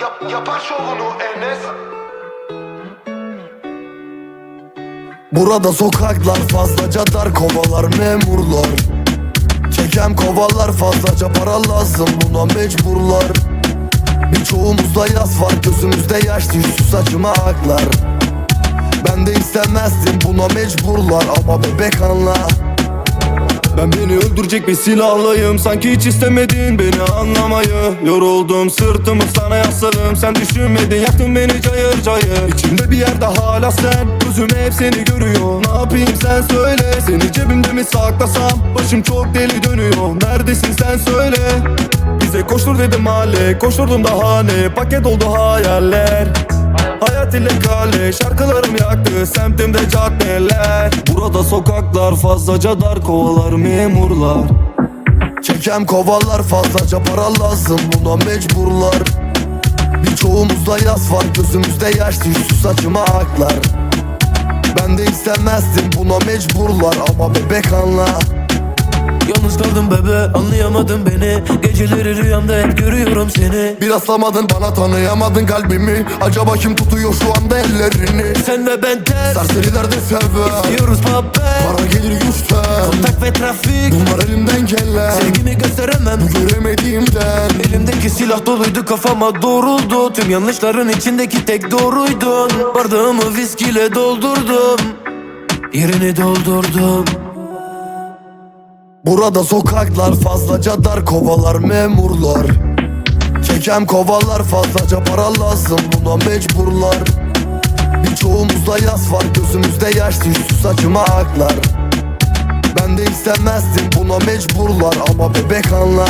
Yap, yapar şovunu Enes. Burada sokaklar fazlaca dar kovalar memurlar. Çekem kovalar fazlaca para lazım buna mecburlar. Birçoğumuzda yas var gözümüzde yaş düştü saçıma aklar. Ben de istemezdim buna mecburlar ama bebek anla beni öldürecek bir silahlıyım. Sanki hiç istemedin beni anlamayı. Yoruldum sırtımı sana yasladım Sen düşünmedin yaktın beni cayır cayır. İçimde bir yerde hala sen. Gözüm hep seni görüyor. Ne yapayım sen söyle. Seni cebimde mi saklasam? Başım çok deli dönüyor. Neredesin sen söyle. Bize koştur dedim mahalle. Koşturdum daha ne? Paket oldu hayaller Hayat ile kale şarkılarım yaktı semtimde caddeler. Burada sokaklar fazlaca dar kovalar memurlar. Çekem kovalar fazlaca para lazım buna mecburlar. Birçoğumuzda yas var gözümüzde yaş düştü saçıma aklar. Ben de istemezdim buna mecburlar ama bebek anla Yalnız kaldım bebe anlayamadın beni. Geceleri rüyamda hep görüyorum seni. Bir aslamadın bana tanıyamadın kalbimi. Acaba kim tutuyor şu anda ellerini? Sen ve ben ters. Serserilerde sever. Diyoruz muhabbet. Para gelir güçten Kontak ve trafik. Bunlar elimden gelen. Sevgimi gösteremem. Göremediğimden. Elimdeki silah doluydu kafama doğruldu. Tüm yanlışların içindeki tek doğruydun Bardağımı viskiyle doldurdum. Yerini doldurdum Burada sokaklar fazlaca dar kovalar memurlar. Çekem kovalar fazlaca para lazım buna mecburlar. Birçoğumuzda yas var gözümüzde yaş düştü saçıma aklar. Ben de istemezdim buna mecburlar ama bebek anla